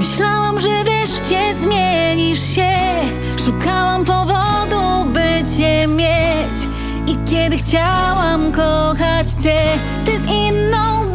Myślałam, że wreszcie zmienisz się. Szukałam powodu, by cię mieć. I kiedy chciałam kochać cię Ty z inną